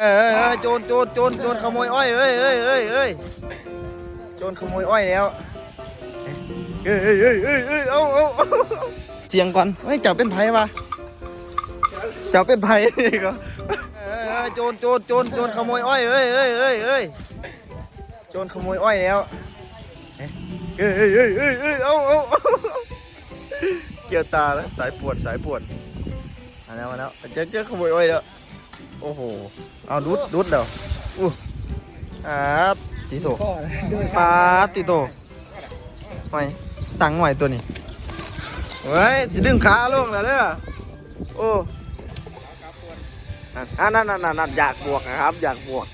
เออเออโจรโจรโจรโจรขโมยอ้อยเอ้ยเอ้ยเอ้ยเอ้ยโจรขโมยอ้อยแล้วเอ้ยเอ้ยเอ้ยเอ้ยเอ้ยเอาเอาเอาเสียงก่อนเฮ้ยเจ้าเป็นไผ่ปะเจ้าเป็นไผ่นี่ก็เออเออโจรโจรโจรโจรขโมยอ้อยเอ้ยเอ้ยเอ้ยเอ้ยโจรขโมยอ้อยแล้วเอ้ยเอ้ยเอ้ยเอ้ยเอ้ยเอาเอาเอาเกี่ยวตาแล้วสายปวดสายปวดมาแล้วมาแล้วเจอเจอขโมยอ้อยแล้ว โอ้โห เอาดุดดุดเดี๋ยวอู้อ่าติโตปลาติโตไปตังหน่อยตัวนี้เฮ้ยจะดึงขาลงแล้วเด้อโอ้นั่นนั่นนั่นนั่นอยากบวกนะครับ อยากบวก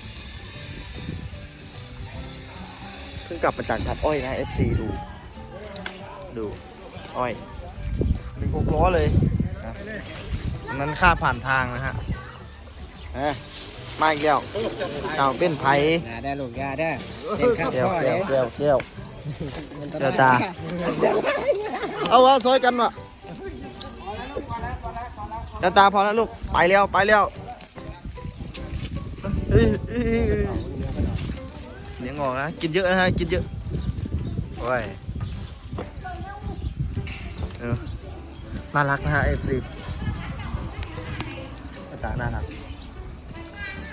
เพิ่งกลับมาจากทัดอ้อยนะ FC ดู ดู อ้อยเป็นหกล้อเลยนั่นั้นค่าผ่านทางนะฮะ เอ้ยมาอีกแล้วเอาเป็นไผ่ยาได้ลูกยาได้เด็กข้าวแก้วพ่อแก้เด้วแก้วแก้วเดี๋ยวตา เอาวะซอยกันวะเดี๋ยวตาพอแล้วลูก ไปแล้วไปแล้วเฮ้ยเฮ้ยเฮ้ยเฮ้ยเลี้ยงออกนะ กินเยอะนะฮะ กินเยอะ โอ้ยเออน่ารักนะฮะเอฟซีตาน่ารัก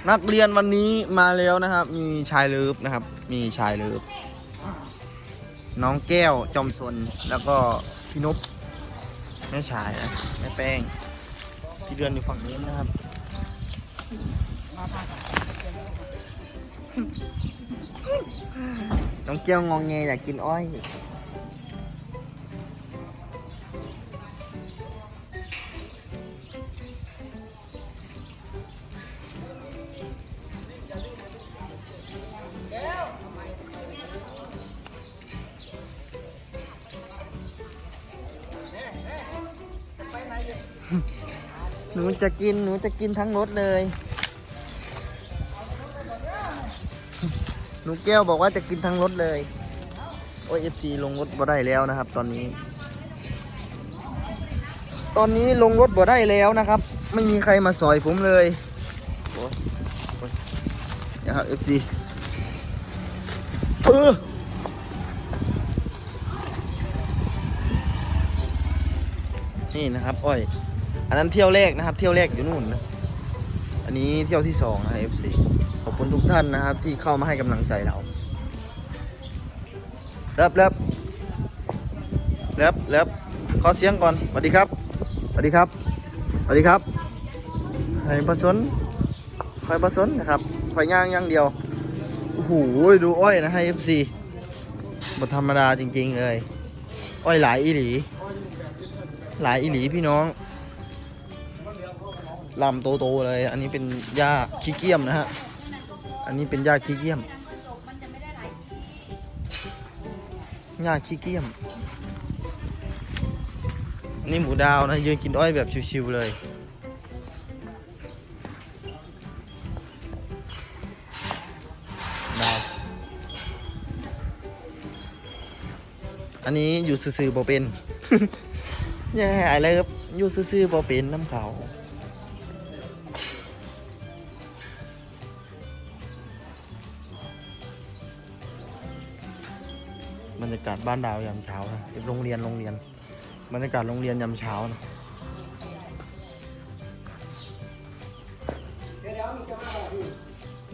นักเรียนวันนี้มาแล้วนะครับ มีชายเลิฟนะครับ มีชายเลิฟน้องแก้วจอมซนแล้วก็พี่นพแม่ชายนะแม่แป้ง พี่เดือนอยู่ฝั่งนี้นะครับน้องแก้วงองแงอยากกินอ้อย หนูจะกิน หนูจะกินทั้งรถเลย หนูแก้วบอกว่าจะกินทั้งรถเลย โอ้ยเอฟซีลงรถบ่ได้แล้วนะครับ ตอนนี้ ตอนนี้ลงรถบ่ได้แล้วนะครับ ไม่มีใครมาสอยผมเลยโอ้ยโอ้ยเดี๋ยวครับเอฟซีเออนี่นะครับ อ้อย อันนั้นเที่ยวแรกนะครับ เที่ยวแรกอยู่นู่นนะอันนี้เที่ยวที่สองนะ FC ขอบคุณทุกท่านนะครับ ที่เข้ามาให้กำลังใจเราเลิบเลิบเลิบเลิบขอเสียงก่อนสวัสดีครับสวัสดีครับสวัสดีครับใครประสนใครประสนนะครับคอยย่างย่างเดียวโอ้โหดูอ้อยนะให้ FC บทธรรมดาจริง ๆ เลย อ้อยหลายอีหลี หลายอีหลีพี่น้อง ลำโตๆเลย อันนี้เป็นหญ้าขี้เกียมนะฮะ อันนี้เป็นหญ้าขี้เกียมหญ้าขี้เกียม อันนี่หมูดาวนะยืนกินอ้อยแบบชิวๆเลยดาวอันนี้อยู่ซื่อๆบ่เป็น แย่อะไรครับอยู่ซื่อๆบ่เป็นน้ำเขา บรรยากาศบ้านดาวยามเช้านะโรงเรียนโรงเรียน บรรยากาศโรงเรียนยามเช้านะ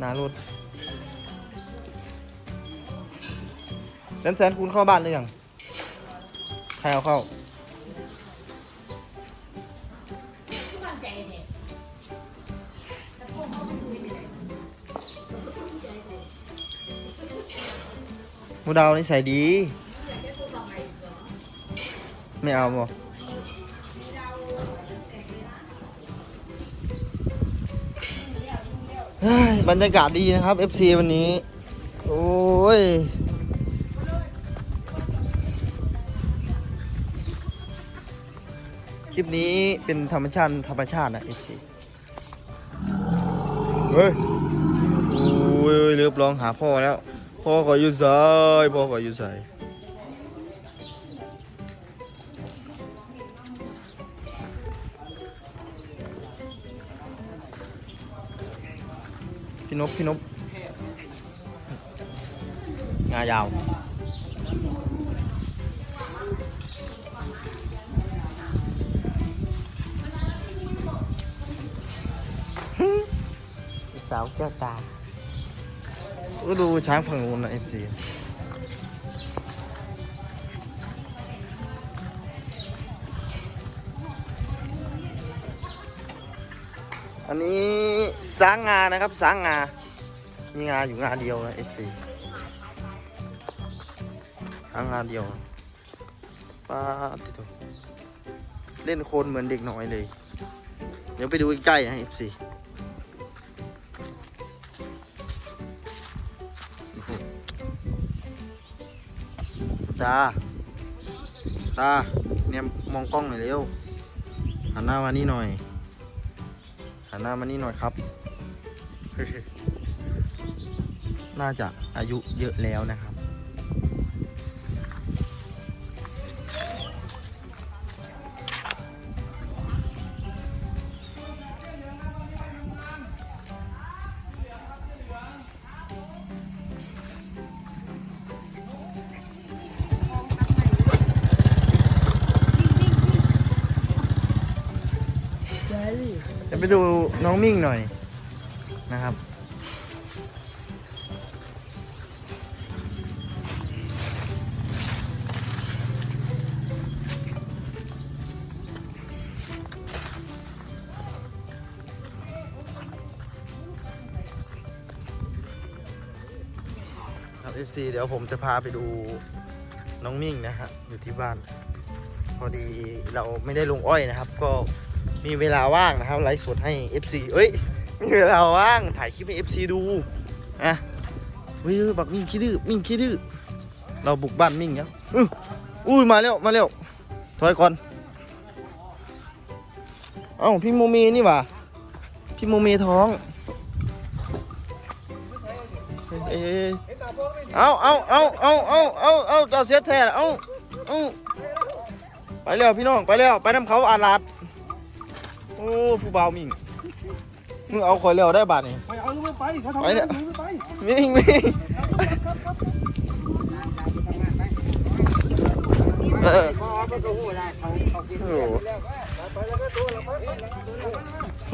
นารถแสนแสนคุณเข้าบ้านหรือยัง ใครเอาเข้า หมูดาวนี่ใส่ดี ไม่เอาบ่เฮ้ยบรรยากาศดีนะครับ FC วันนี้ โอ้ยคลิปนี้เป็นธรรมชาติธรรมชาตินะ FC เฮ้ย โอ้ยเรียบร้องหาพ่อแล้ว พ่อขออยู่ใส่พ่อขออยู่ใส่พี่นบพี่นบงายาวสาวแก้วตา ก็ดูช้างฝั่งนู้นนะเอฟซีอันนี้สางงานะครับสางงา มีงาอยู่งาเดียวนะเอฟซีสางงาเดียวป้าติดตัวเล่นโคนเหมือนเด็กน้อยเลย เดี๋ยวไปดูใกล้ๆนะเอฟซี ตา ตา เนี่ยมองกล้องหน่อยเร็ว หันหน้ามานี่หน่อย หันหน้ามานี่หน่อยครับ น่าจะอายุเยอะแล้วนะครับ ไปดูน้องมิ่งหน่อยนะครับ ครับ FC เดี๋ยวผมจะพาไปดูน้องมิ่งนะฮะอยู่ที่บ้าน พอดีเราไม่ได้ลงอ้อยนะครับ ก็ มีเวลาว่างนะครับไลฟ์สดให้ FC เอ้ย มีเวลาว่างถ่ายคลิปให้ FC ดูอะวิวบักมิ่งขี้ดื้อมิ่งขี้ดื้อเราบุกบ้านมิ่งแล้วอุ้ยมาแล้วมาแล้วถอยก่อนเอ้าพี่โมเมนี่หว่าพี่โมเมท้องเอ้ยเอาเอาเอาเอาเอาเอาเอาเจ้าเสียแท้เอาเอาไปแล้วพี่น้องไปแล้วไปน้ำเขาอาลาด โอ้ผู้เบาวมิงมึงเอาคอยเร็วได้บาทนี่ไปเอาลูกไปเขาทำไปเนี่ยลูกไปมิงมิงเออพอก็รู้ได้เขาเขากินโอ้โหไปแล้วก็ตัวเราไป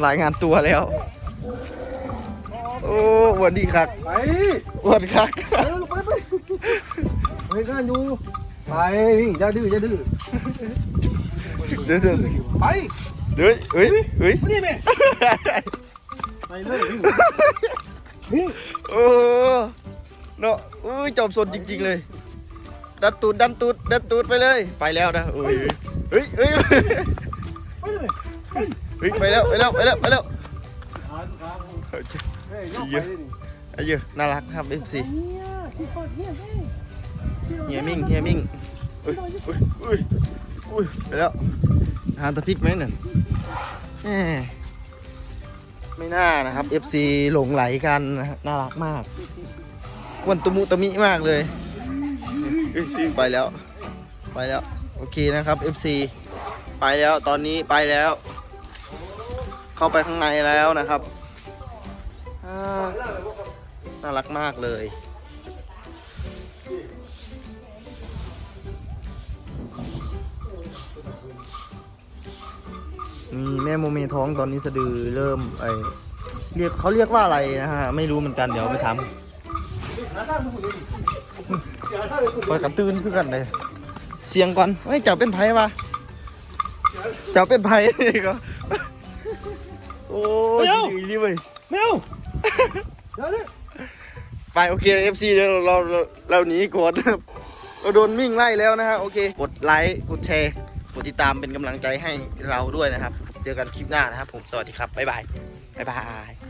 รายงานตัวแล้ว โอ้หวันดีครับไปหวันคักไปแล้วลูกไปไปไปกันอยู่ไปอย่าดื้ออย่าดื้อเดี๋ยวเดี๋ยวไป เดี๋ยวเฮ้ยเฮ้ยมานี่แม่ไปเลยนี่โอ้เนาะอุ้ยจบสนจริง ๆเลย ดันตูดดันตูดดันตูดไปเลย ไปแล้วนะเอ้ยเฮ้ยเฮ้ยไปเลยเฮ้ยไปแล้วไปแล้วไปแล้วไปแล้วขาขาเฮ้ยยกไปนี่ไอ้เหี้ยน่ารักครับเอฟซีเนี่ยขี้ปอดเนี่ยเฮ้ยเฮียมิ่งเฮียมิ่งอุ้ยอุ้ยอุ้ยอุ้ยไปแล้ว หาตะพิกไหมนั่นไม่น่านะครับ FC หลงไหลกันนะน่ารักมากกวนตุมุตะมิมากเลยไปแล้ว ไปแล้ว โอเคนะครับ FC ไปแล้วตอนนี้ไปแล้ว เข้าไปข้างในแล้วนะครับน่ารักมากเลย มีแม่โมเมท้องตอนนี้สะดือเริ่มไอเรียกเขาเรียกว่าอะไรนะฮะไม่รู้เหมือนกันเดี๋ยวไปถามขาข้างมึงนี่ขาข้างมึงคอยกระตื้นขึ้นกันเลยเสียงก่อนเฮ้ยเจ้าเป็นไผ่ปะเจ้าเป็นไผ่นี่ก็โอ้ยดีดีเว้ยแมวเดี๋ยวนี่ไปโอเคเอฟซีเดี๋ยวเราเราเราหนีกดเราโดนมิ่งไล่แล้วนะฮะโอเค กดไลค์กดแชร์กดติดตามเป็นกำลังใจให้เราด้วยนะครับ เจอกันคลิปหน้านะครับผมสวัสดีครับบ๊ายบายบ๊ายบาย